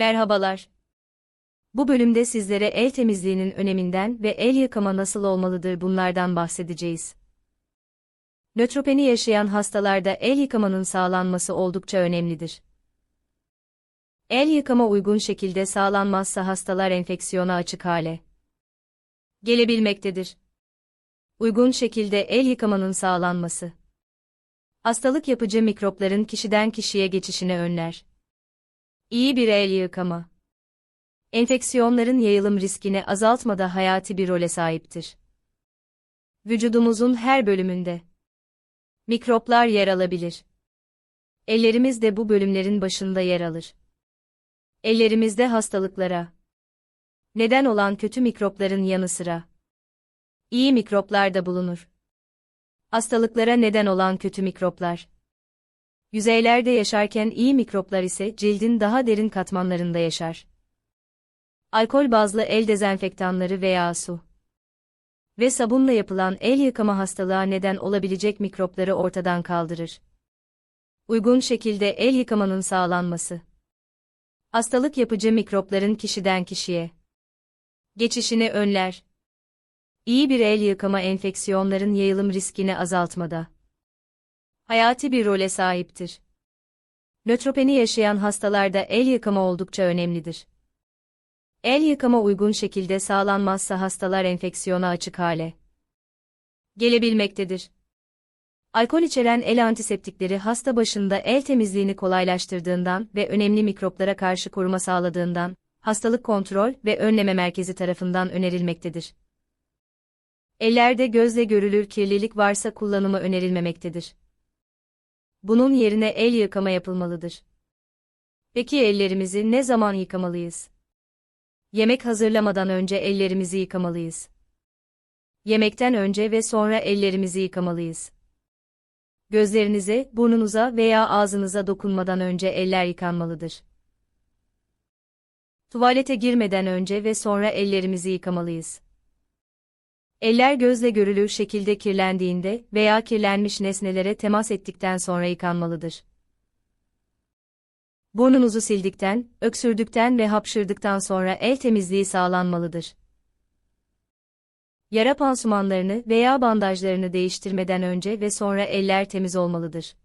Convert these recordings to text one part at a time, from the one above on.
Merhabalar. Bu bölümde sizlere el temizliğinin öneminden ve el yıkama nasıl olmalıdır bunlardan bahsedeceğiz. Nötropeni yaşayan hastalarda el yıkamanın sağlanması oldukça önemlidir. El yıkama uygun şekilde sağlanmazsa hastalar enfeksiyona açık hale gelebilmektedir. Uygun şekilde el yıkamanın sağlanması hastalık yapıcı mikropların kişiden kişiye geçişini önler. İyi bir el yıkama. Enfeksiyonların yayılım riskini azaltmada hayati bir role sahiptir. Vücudumuzun her bölümünde mikroplar yer alabilir. Ellerimiz de bu bölümlerin başında yer alır. Ellerimizde hastalıklara neden olan kötü mikropların yanı sıra iyi mikroplar da bulunur. Hastalıklara neden olan kötü mikroplar Yüzeylerde yaşarken iyi mikroplar ise cildin daha derin katmanlarında yaşar. Alkol bazlı el dezenfektanları veya su ve sabunla yapılan el yıkama hastalığa neden olabilecek mikropları ortadan kaldırır. Uygun şekilde el yıkamanın sağlanması. Hastalık yapıcı mikropların kişiden kişiye geçişini önler. İyi bir el yıkama enfeksiyonların yayılım riskini azaltmada hayati bir role sahiptir. Nötropeni yaşayan hastalarda el yıkama oldukça önemlidir. El yıkama uygun şekilde sağlanmazsa hastalar enfeksiyona açık hale gelebilmektedir. Alkol içeren el antiseptikleri hasta başında el temizliğini kolaylaştırdığından ve önemli mikroplara karşı koruma sağladığından, hastalık kontrol ve önleme merkezi tarafından önerilmektedir. Ellerde gözle görülür kirlilik varsa kullanımı önerilmemektedir. Bunun yerine el yıkama yapılmalıdır. Peki ellerimizi ne zaman yıkamalıyız? Yemek hazırlamadan önce ellerimizi yıkamalıyız. Yemekten önce ve sonra ellerimizi yıkamalıyız. Gözlerinize, burnunuza veya ağzınıza dokunmadan önce eller yıkanmalıdır. Tuvalete girmeden önce ve sonra ellerimizi yıkamalıyız. Eller gözle görülür şekilde kirlendiğinde veya kirlenmiş nesnelere temas ettikten sonra yıkanmalıdır. Burnunuzu sildikten, öksürdükten ve hapşırdıktan sonra el temizliği sağlanmalıdır. Yara pansumanlarını veya bandajlarını değiştirmeden önce ve sonra eller temiz olmalıdır.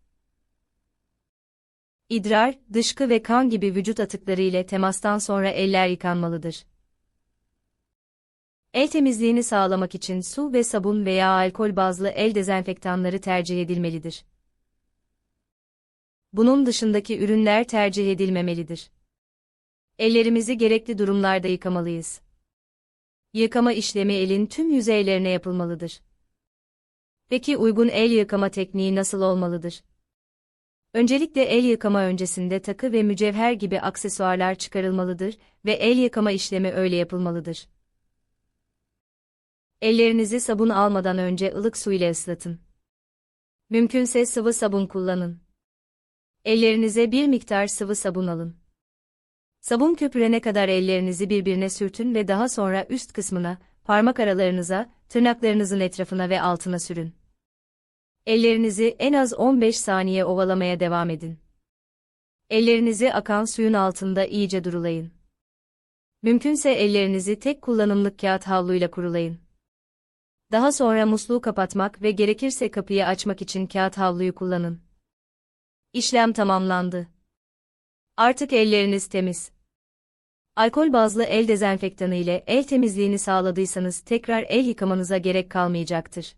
İdrar, dışkı ve kan gibi vücut atıkları ile temastan sonra eller yıkanmalıdır. El temizliğini sağlamak için su ve sabun veya alkol bazlı el dezenfektanları tercih edilmelidir. Bunun dışındaki ürünler tercih edilmemelidir. Ellerimizi gerekli durumlarda yıkamalıyız. Yıkama işlemi elin tüm yüzeylerine yapılmalıdır. Peki uygun el yıkama tekniği nasıl olmalıdır? Öncelikle el yıkama öncesinde takı ve mücevher gibi aksesuarlar çıkarılmalıdır ve el yıkama işlemi öyle yapılmalıdır. Ellerinizi sabun almadan önce ılık su ile ıslatın. Mümkünse sıvı sabun kullanın. Ellerinize bir miktar sıvı sabun alın. Sabun köpürene kadar ellerinizi birbirine sürtün ve daha sonra üst kısmına, parmak aralarınıza, tırnaklarınızın etrafına ve altına sürün. Ellerinizi en az 15 saniye ovalamaya devam edin. Ellerinizi akan suyun altında iyice durulayın. Mümkünse ellerinizi tek kullanımlık kağıt havluyla kurulayın. Daha sonra musluğu kapatmak ve gerekirse kapıyı açmak için kağıt havluyu kullanın. İşlem tamamlandı. Artık elleriniz temiz. Alkol bazlı el dezenfektanı ile el temizliğini sağladıysanız tekrar el yıkamanıza gerek kalmayacaktır.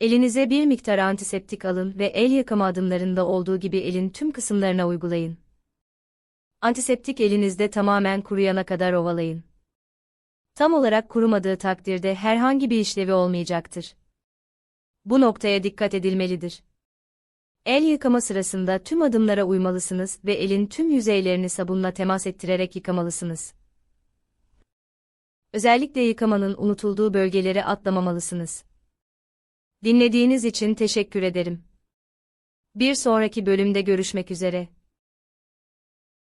Elinize bir miktar antiseptik alın ve el yıkama adımlarında olduğu gibi elin tüm kısımlarına uygulayın. Antiseptik elinizde tamamen kuruyana kadar ovalayın tam olarak kurumadığı takdirde herhangi bir işlevi olmayacaktır. Bu noktaya dikkat edilmelidir. El yıkama sırasında tüm adımlara uymalısınız ve elin tüm yüzeylerini sabunla temas ettirerek yıkamalısınız. Özellikle yıkamanın unutulduğu bölgeleri atlamamalısınız. Dinlediğiniz için teşekkür ederim. Bir sonraki bölümde görüşmek üzere.